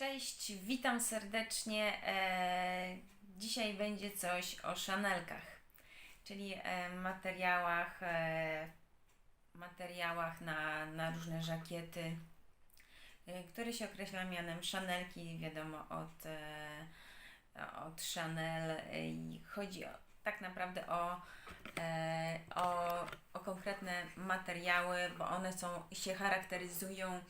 Cześć, witam serdecznie. E, dzisiaj będzie coś o szanelkach, czyli e, materiałach, e, materiałach na, na różne żakiety, które się określa mianem szanelki, wiadomo od, od Chanel chodzi o, tak naprawdę o, o, o konkretne materiały, bo one są, się charakteryzują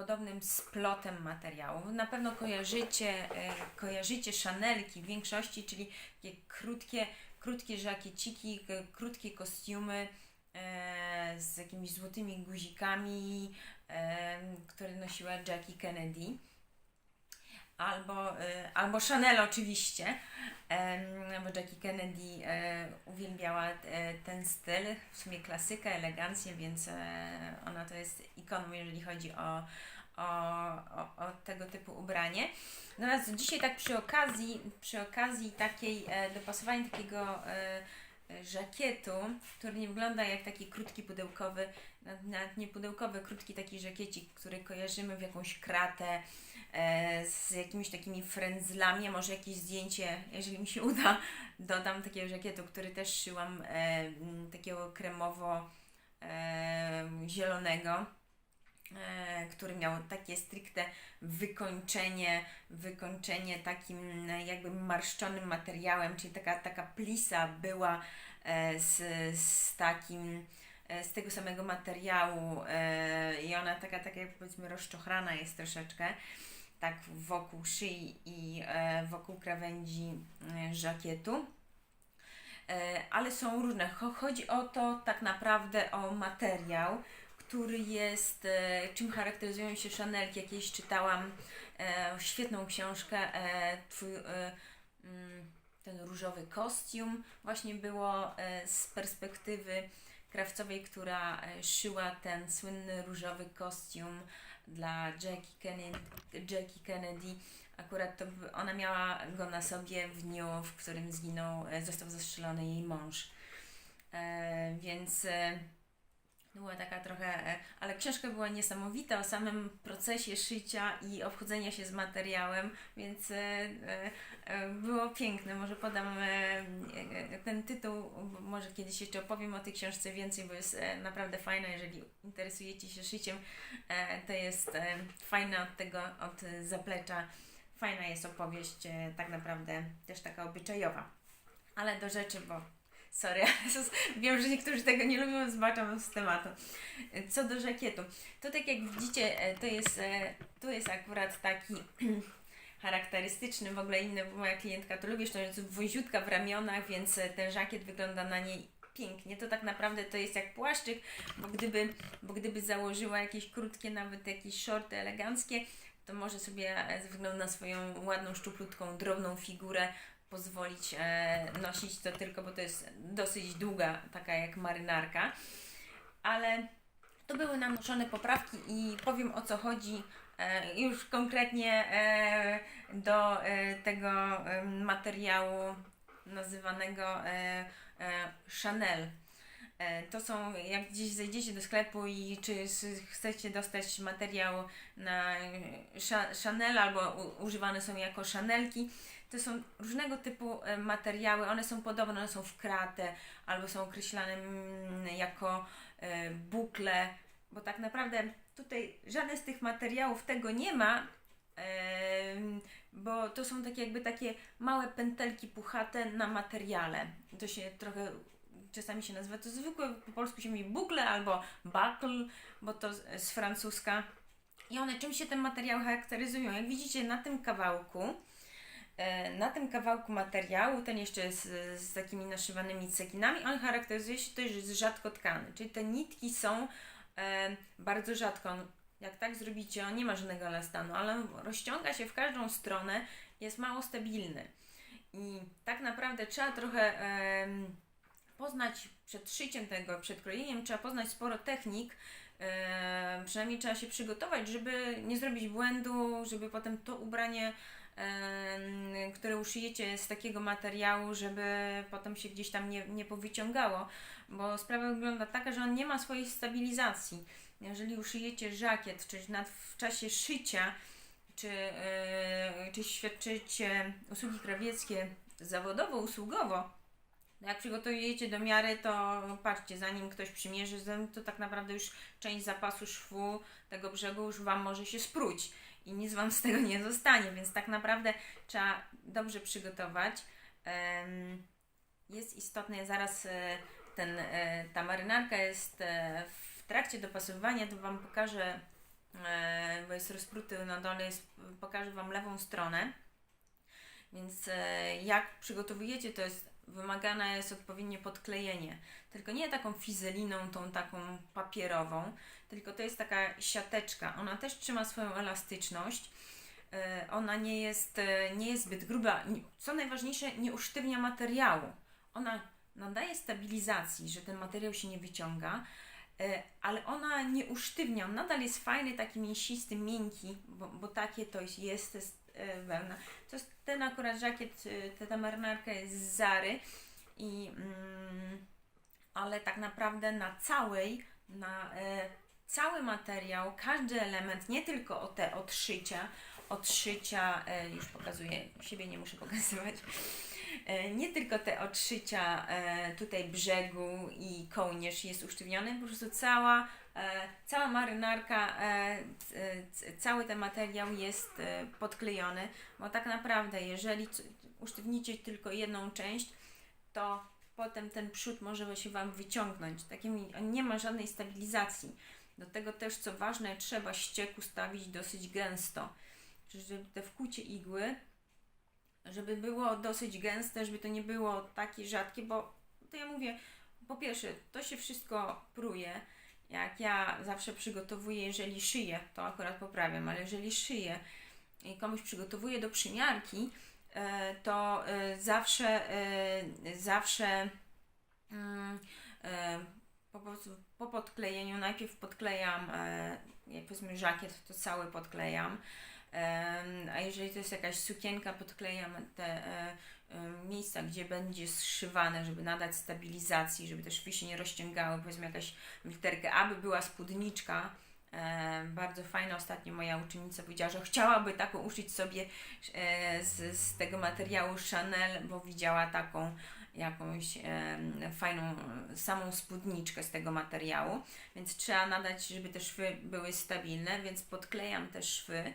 podobnym splotem materiałów. Na pewno kojarzycie, e, kojarzycie szanelki w większości, czyli takie krótkie, krótkie żakieciki, krótkie kostiumy e, z jakimiś złotymi guzikami, e, które nosiła Jackie Kennedy. Albo, e, albo Chanel oczywiście, bo Jackie Kennedy e, uwielbiała e, ten styl, w sumie klasykę, elegancję, więc e, ona to jest ikoną, jeżeli chodzi o, o, o, o tego typu ubranie. Natomiast dzisiaj tak przy okazji, przy okazji takiej dopasowania takiego żakietu, który nie wygląda jak taki krótki pudełkowy, nawet- nie pudełkowy, krótki taki żakiecik, który kojarzymy w jakąś kratę e, z jakimiś takimi frędzlami, może jakieś zdjęcie, jeżeli mi się uda, dodam takiego żakietu, który też szyłam e, takiego kremowo e, zielonego który miał takie stricte wykończenie, wykończenie takim e, jakby marszczonym materiałem, czyli taka, taka plisa była e, z, z takim e, z tego samego materiału e, i ona taka, taka powiedzmy rozczochrana jest troszeczkę tak wokół szyi i e, wokół krawędzi e, żakietu. E, ale są różne. Cho- Chodzi o to tak naprawdę o materiał, który jest, e, czym charakteryzują się szanelki. Jakieś czytałam e, świetną książkę, e, twój, mm, ten różowy kostium właśnie było z perspektywy krawcowej, która szyła ten słynny różowy kostium dla Jackie Kennedy. Jackie Kennedy. Akurat to ona miała go na sobie w dniu, w którym zginął, został zastrzelony jej mąż. Więc była taka trochę, e, ale książka była niesamowita o samym procesie szycia i obchodzenia się z materiałem, więc e, e, było piękne. Może podam ten tytuł, może kiedyś jeszcze opowiem o tej książce więcej, bo jest naprawdę fajna. Jeżeli interesujecie się szyciem, to jest fajna od tego, od zaplecza. Fajna jest opowieść, tak naprawdę też taka obyczajowa. Ale do rzeczy, bo sorry, wiem, że niektórzy tego nie lubią, zbaczam z tematu. Co do żakietu, to tak jak widzicie, e, to jest, e, tu jest akurat taki charakterystyczny, w ogóle inny, bo moja klientka to lubi, to jest woziutka w ramionach, więc e, ten żakiet wygląda na niej pięknie. To tak naprawdę to jest jak płaszczyk, bo gdyby, bo gdyby założyła jakieś krótkie, nawet jakieś shorty eleganckie, to może sobie ze względu na swoją ładną, szczuplutką, drobną figurę pozwolić e, nosić to tylko, bo to jest dosyć długa, taka jak marynarka. Ale to były nanoszone poprawki i powiem o co chodzi e, już konkretnie e, do tego materiału nazywanego Chanel. E, To są, jak gdzieś zejdziecie do sklepu i czy chcecie dostać materiał na e, Cha- Chanel albo używane są jako Chanelki, to są różnego typu e, materiały, one są podobne, one są w kratę albo są określane mm, jako bukle, bo tak naprawdę tutaj żaden z tych materiałów tego nie ma, bo to są takie jakby takie małe pętelki puchate na materiale. To się trochę czasami się nazywa, to zwykłe po polsku się mówi bukle albo buckle, bo to z, francuska. I one czym się te materiały charakteryzują? Jak widzicie na tym kawałku, e, na tym kawałku materiału, ten jeszcze z, z takimi naszywanymi cekinami, on charakteryzuje się też z rzadko tkany, czyli te nitki są e, bardzo rzadko. Jak tak zrobicie, on nie ma żadnego elastanu, ale rozciąga się w każdą stronę, jest mało stabilny. I tak naprawdę trzeba trochę em, poznać przed szyciem tego, przed krojeniem, trzeba poznać sporo technik. E, przynajmniej trzeba się przygotować, żeby nie zrobić błędu, żeby potem to ubranie, em, które uszyjecie z takiego materiału, żeby potem się gdzieś tam nie, nie powyciągało, bo sprawa wygląda taka, że on nie ma swojej stabilizacji. Jeżeli uszyjecie żakiet, czyli w czasie szycia czy, e, czy świadczycie usługi krawieckie zawodowo, usługowo, jak przygotujecie do miary, to patrzcie, zanim ktoś przymierzy to tak naprawdę już część zapasu szwu tego brzegu już Wam może się spróć i nic Wam z tego nie zostanie, więc tak naprawdę trzeba dobrze przygotować. Jest istotne, zaraz e, ten, e, ta marynarka jest e, w trakcie dopasowywania, to Wam pokażę, bo jest rozpruty na dole, jest, pokażę Wam lewą stronę. Więc jak przygotowujecie, to jest wymagane jest odpowiednie podklejenie. Tylko nie taką fizeliną, tą taką papierową, tylko to jest taka siateczka. Ona też trzyma swoją elastyczność. E, Ona nie jest, e, nie jest zbyt gruba. Co najważniejsze, nie usztywnia materiału. Ona nadaje stabilizacji, że ten materiał się nie wyciąga, e, ale ona nie usztywnia. On nadal jest fajny, taki mięsisty, miękki, bo, bo takie to jest, jest, wełna. To jest ten akurat żakiet, e, ta, marynarka jest z Zary i mm, ale tak naprawdę na całej, na e, cały materiał, każdy element, nie tylko o te odszycia, odszycia, e, już pokazuję, siebie nie muszę pokazywać, e, nie tylko te odszycia e, tutaj brzegu i kołnierz jest usztywniony, po prostu cała, e, cała marynarka, e, c- cały ten materiał jest e, podklejony, bo tak naprawdę jeżeli usztywnicie tylko jedną część, to potem ten przód może się Wam wyciągnąć. Takim, nie ma żadnej stabilizacji. Do tego też, co ważne, trzeba ściek ustawić dosyć gęsto. Czyli te wkucie igły, żeby było dosyć gęste, żeby to nie było takie rzadkie, bo to ja mówię, po pierwsze, to się wszystko pruje. Jak ja zawsze przygotowuję, jeżeli szyję, to akurat poprawiam, ale jeżeli szyję i komuś przygotowuję do przymiarki, e, to e, zawsze, e, zawsze mm, po po podklejeniu najpierw podklejam, jak powiedzmy żakiet, to cały podklejam. A jeżeli to jest jakaś sukienka, podklejam te miejsca, gdzie będzie zszywane, żeby nadać stabilizacji, żeby te szwy się nie rozciągały. Powiedzmy jakaś literkę, aby była spódniczka. E, bardzo fajna ostatnio moja uczennica powiedziała, że chciałaby taką uszyć sobie e, z, z tego materiału Chanel, bo widziała taką jakąś em, fajną e, samą spódniczkę z tego materiału, więc trzeba nadać, żeby te szwy były stabilne, więc podklejam te szwy.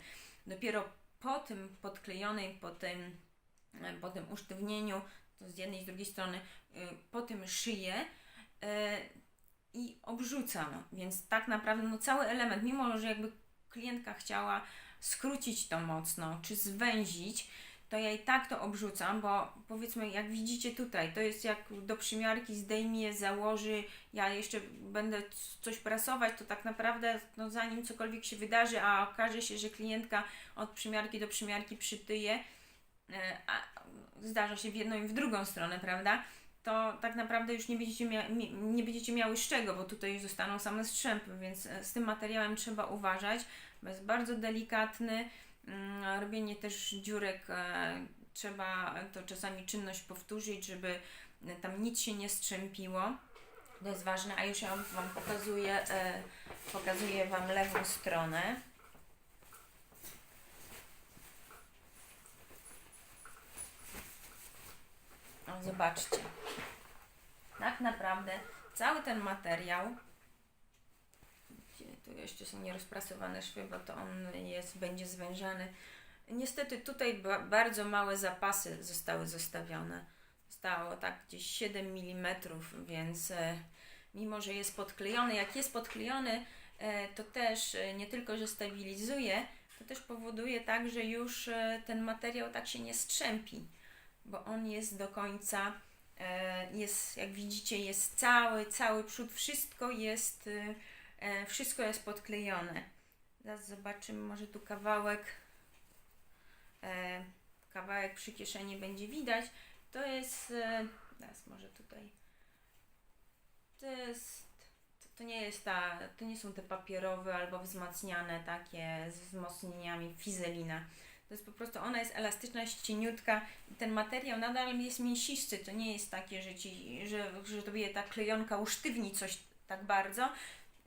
Dopiero po tym podklejonej, po tym, e, po tym usztywnieniu, to z jednej i z drugiej strony, y, po tym szyję e, i obrzucam. Więc tak naprawdę no, cały element, mimo że jakby klientka chciała skrócić to mocno, czy zwęzić, to ja i tak to obrzucam, bo powiedzmy, jak widzicie tutaj, to jest jak do przymiarki zdejmie, założy, ja jeszcze będę coś prasować, to tak naprawdę, no zanim cokolwiek się wydarzy, a okaże się, że klientka od przymiarki do przymiarki przytyje, a zdarza się w jedną i w drugą stronę, prawda? To tak naprawdę już nie będziecie, mia- mi- nie będziecie miały z czego, bo tutaj już zostaną same strzępy, więc e, z tym materiałem trzeba uważać, bo jest bardzo delikatny. Mm, Robienie też dziurek e, trzeba to czasami czynność powtórzyć, żeby e, tam nic się nie strzępiło. To jest ważne, a już ja Wam pokazuję, e, pokazuję Wam lewą stronę. O, zobaczcie. Tak naprawdę cały ten materiał tu jeszcze są nierozprasowane szwy, bo to on jest, będzie zwężany. Niestety tutaj ba- bardzo małe zapasy zostały zostawione. Zostało tak gdzieś 7 mm, więc e, mimo, że jest podklejony, jak jest podklejony, e, to też e, nie tylko, że stabilizuje, to też powoduje tak, że już e, ten materiał tak się nie strzępi, bo on jest do końca, e, jest, jak widzicie, jest cały, cały przód, wszystko jest, e, e, wszystko jest podklejone. Zaraz zobaczymy, może tu kawałek, kawałek przy kieszeni będzie widać. To jest, teraz może tutaj, to jest, to nie jest ta, to nie są te papierowe albo wzmacniane takie z wzmocnieniami fizelina. To jest po prostu, ona jest elastyczna, jest cieniutka i ten materiał nadal jest mięsisty. To nie jest takie, że, ci, że, że tobie ta klejonka usztywni coś tak bardzo,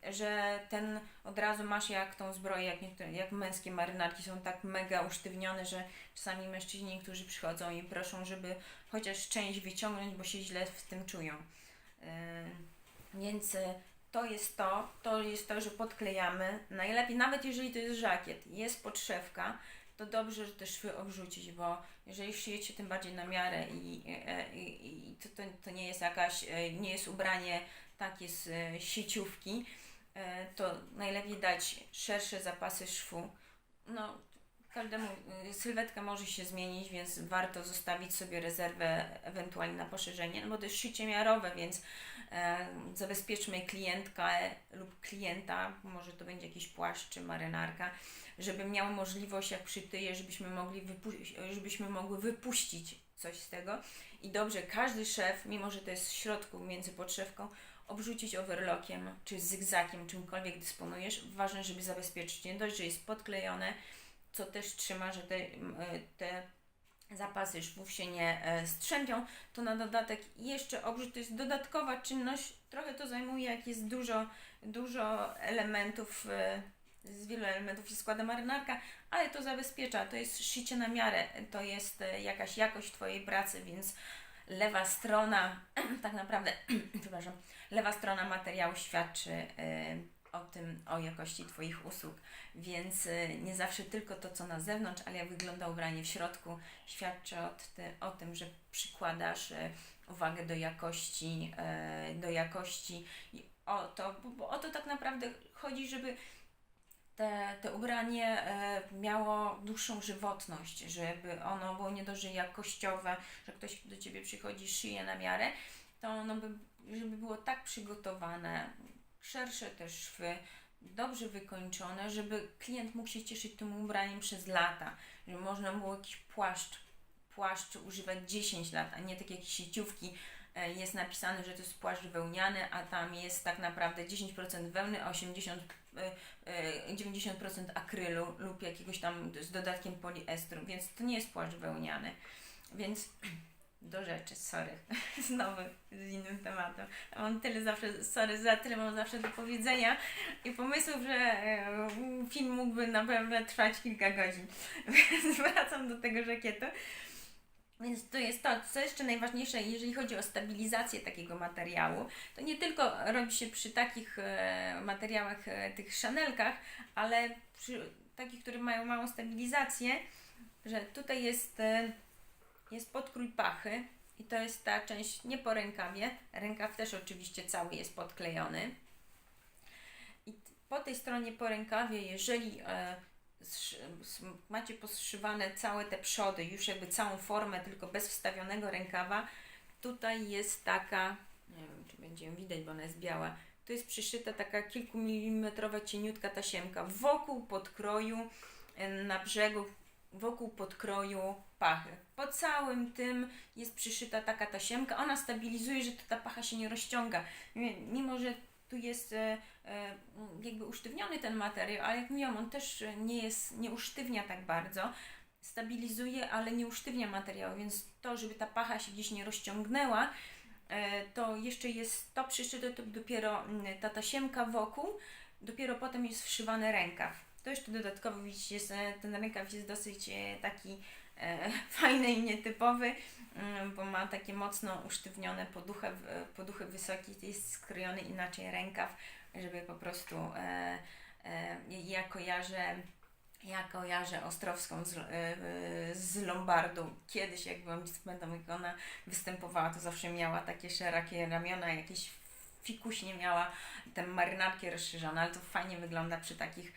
że ten od razu masz jak tą zbroję, jak, niektóre, jak męskie marynarki są tak mega usztywnione, że czasami mężczyźni niektórzy przychodzą i proszą, żeby chociaż część wyciągnąć, bo się źle w tym czują. Yy, Więc y, to jest to, to jest to, że podklejamy. Najlepiej, nawet jeżeli to jest żakiet, jest podszewka, to dobrze, że te szwy obrzucić, bo jeżeli szyjecie tym bardziej na miarę i, e, i, i to, to, to nie jest jakaś, e, nie jest ubranie takie z e, sieciówki, e, to najlepiej dać szersze zapasy szwu. No, każdemu y, sylwetka może się zmienić, więc warto zostawić sobie rezerwę ewentualnie na poszerzenie, no bo to jest szycie miarowe, więc e, zabezpieczmy klientkę lub klienta, może to będzie jakiś płaszcz czy marynarka, żeby miał możliwość, jak przytyje, żebyśmy, mogli żebyśmy mogły wypuścić coś z tego. I dobrze, każdy szef, mimo że to jest w środku między podszewką, obrzucić overlockiem czy zygzakiem, czymkolwiek dysponujesz. Ważne, żeby zabezpieczyć. Nie dość, że jest podklejone, co też trzyma, że te, e, te zapasy szwów się nie e, strzępią, to na dodatek jeszcze obrzut to jest dodatkowa czynność. Trochę to zajmuje, jak jest dużo, dużo elementów, e, z wielu elementów się składa marynarka, ale to zabezpiecza, to jest szycie na miarę, to jest jakaś jakość Twojej pracy, więc lewa strona, tak naprawdę, przepraszam, lewa strona materiału świadczy o tym, o jakości Twoich usług, więc e, nie zawsze tylko to, co na zewnątrz, ale jak wygląda ubranie w środku, świadczy o, ty, o tym, że przykładasz e, uwagę do jakości, e, do jakości. O to, bo, o to tak naprawdę chodzi, żeby te, te ubranie miało dłuższą żywotność, żeby ono było nie dość jakościowe, że ktoś do Ciebie przychodzi, szyje na miarę, to ono by, żeby było tak przygotowane, szersze te szwy, dobrze wykończone, żeby klient mógł się cieszyć tym ubraniem przez lata, żeby można było jakiś płaszcz, płaszcz używać 10 lat, a nie tak jak sieciówki, e, jest napisane, że to jest płaszcz wełniany, a tam jest tak naprawdę 10% wełny, a 80, e, e, 90% akrylu lub jakiegoś tam z dodatkiem poliestru, więc to nie jest płaszcz wełniany. Więc do rzeczy, sorry, znowu z innym tematem. Mam tyle zawsze, sorry za tyle mam zawsze do powiedzenia i pomysłów, że e, film mógłby naprawdę trwać kilka godzin. Więc wracam do tego żakietu. Więc to jest to, co jeszcze najważniejsze, jeżeli chodzi o stabilizację takiego materiału, to nie tylko robi się przy takich e, materiałach, e, tych szanelkach, ale przy takich, które mają małą stabilizację, że tutaj jest, jest podkrój pachy i to jest ta część nie po rękawie, rękaw też oczywiście cały jest podklejony. I po tej stronie po rękawie, jeżeli e, macie poszywane całe te przody, już jakby całą formę, tylko bez wstawionego rękawa, tutaj jest taka, nie wiem czy będzie ją widać, bo ona jest biała, tu jest przyszyta taka kilkumilimetrowa cieniutka tasiemka wokół podkroju e, na brzegu, wokół podkroju pachy. Po całym tym jest przyszyta taka tasiemka, ona stabilizuje, że ta pacha się nie rozciąga. Mi- Mimo, że tu jest e, e, jakby usztywniony ten materiał, ale jak mówiłam, on też nie jest, nie usztywnia tak bardzo. Stabilizuje, ale nie usztywnia materiału, więc to, żeby ta pacha się gdzieś nie rozciągnęła, e, to jeszcze jest to przyszyte, to dopiero ta tasiemka wokół, dopiero potem jest wszywany rękaw. To jeszcze dodatkowo widzicie, ten rękaw jest dosyć e, taki e, fajny i nietypowy, mm, bo ma takie mocno usztywnione poduchę, w- poduchy wysokie, jest skrojony inaczej rękaw, żeby po prostu e, ja kojarzę ja kojarzę Ostrowską z, z Lombardu. Kiedyś, jak byłam pamiętam, jak ona występowała, to zawsze miała takie szerokie ramiona, jakieś fikuśnie miała tę marynarkę rozszerzoną, ale to fajnie wygląda przy takich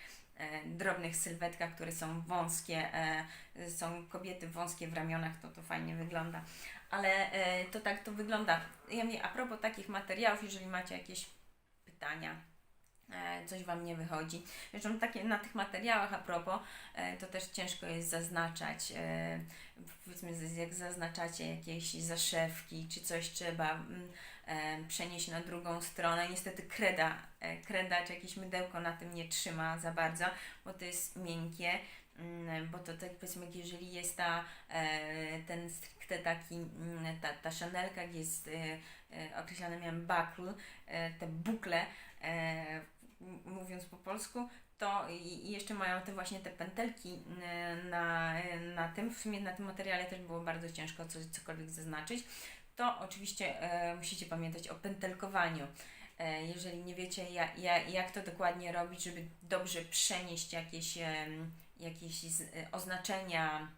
drobnych sylwetkach, które są wąskie, e, są kobiety wąskie w ramionach, to to fajnie wygląda. Ale e, to tak to wygląda. Ja mówię, a propos takich materiałów, jeżeli macie jakieś pytania, e, coś Wam nie wychodzi. Zresztą takie na tych materiałach a propos, e, to też ciężko jest zaznaczać. E, powiedzmy, jak zaznaczacie jakieś zaszewki czy coś trzeba mm, e, przenieść na drugą stronę. Niestety kreda, e, kreda czy jakieś mydełko na tym nie trzyma za bardzo, bo to jest miękkie. Mm, Bo to tak powiedzmy, jeżeli jest ta, e, ten stricte taki, mm, ta, ta szanelka, jak jest e, określane miałem e, te bukle, mówiąc po polsku, to i jeszcze mają te właśnie te pętelki e, na, na tym, w sumie na tym materiale też było bardzo ciężko coś, cokolwiek zaznaczyć, to oczywiście e, musicie pamiętać o pętelkowaniu. E, jeżeli nie wiecie ja, ja, jak to dokładnie robić, żeby dobrze przenieść jakieś, em, jakieś e, oznaczenia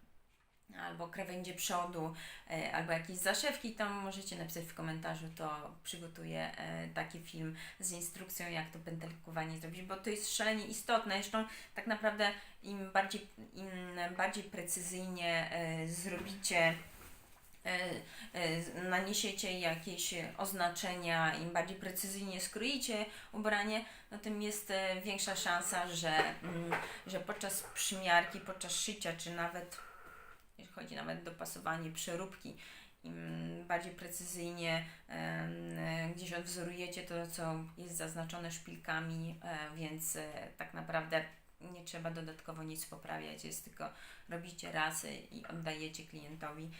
albo krawędzie przodu, e, albo jakieś zaszewki, to możecie napisać w komentarzu, to przygotuję e, taki film z instrukcją, jak to pętelkowanie zrobić, bo to jest szalenie istotne. Zresztą tak naprawdę im bardziej, im bardziej precyzyjnie e, zrobicie, e, e, naniesiecie jakieś oznaczenia, im bardziej precyzyjnie skroicie ubranie, no tym jest e, większa szansa, że, mm, że podczas przymiarki, podczas szycia, czy nawet jeśli chodzi nawet dopasowanie przeróbki, im bardziej precyzyjnie e, gdzieś odwzorujecie to, co jest zaznaczone szpilkami, e, więc e, tak naprawdę nie trzeba dodatkowo nic poprawiać, jest tylko robicie raz e, i oddajecie klientowi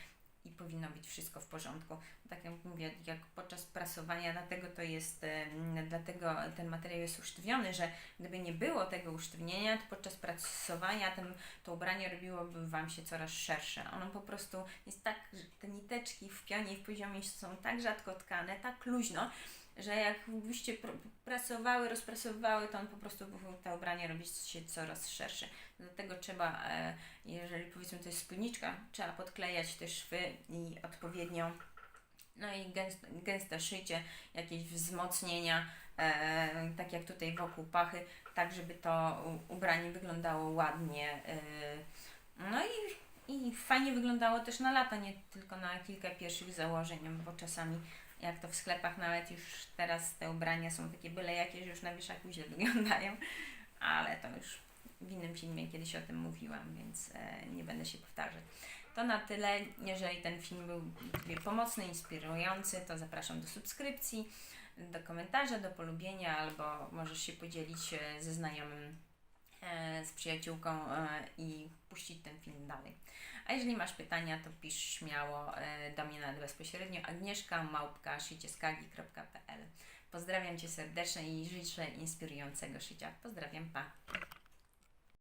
i powinno być wszystko w porządku. Tak jak mówię, jak podczas prasowania, dlatego to jest, em, dlatego ten materiał jest usztywniony, że gdyby nie było tego usztywnienia, to podczas prasowania ten to ubranie robiłoby Wam się coraz szersze. Ono po prostu jest tak, że te niteczki w pionie i w poziomie są tak rzadko tkane, tak luźno, że jakbyście pr- prasowały, rozprasowywały, to on po prostu to ubranie robi się coraz szersze. Dlatego trzeba, e, jeżeli powiedzmy to jest spódniczka, trzeba podklejać te szwy i odpowiednio no i gęste, gęste szycie, jakieś wzmocnienia, e, tak jak tutaj wokół pachy, tak żeby to ubranie wyglądało ładnie. E, no i, i fajnie wyglądało też na lata, nie tylko na kilka pierwszych założeń, bo czasami jak to w sklepach nawet już teraz te ubrania są takie byle jakieś, już na wieszaku źle wyglądają, ale to już w innym filmie kiedyś o tym mówiłam, więc e, nie będę się powtarzać. To na tyle. Jeżeli ten film był Tobie pomocny, inspirujący, to zapraszam do subskrypcji, do komentarza, do polubienia, albo możesz się podzielić e, ze znajomym, e, z przyjaciółką i puścić ten film dalej. A jeżeli masz pytania, to pisz śmiało e, do mnie nawet bezpośrednio agnieszka małpka Pozdrawiam Cię serdecznie i życzę inspirującego szycia. Pozdrawiam, pa!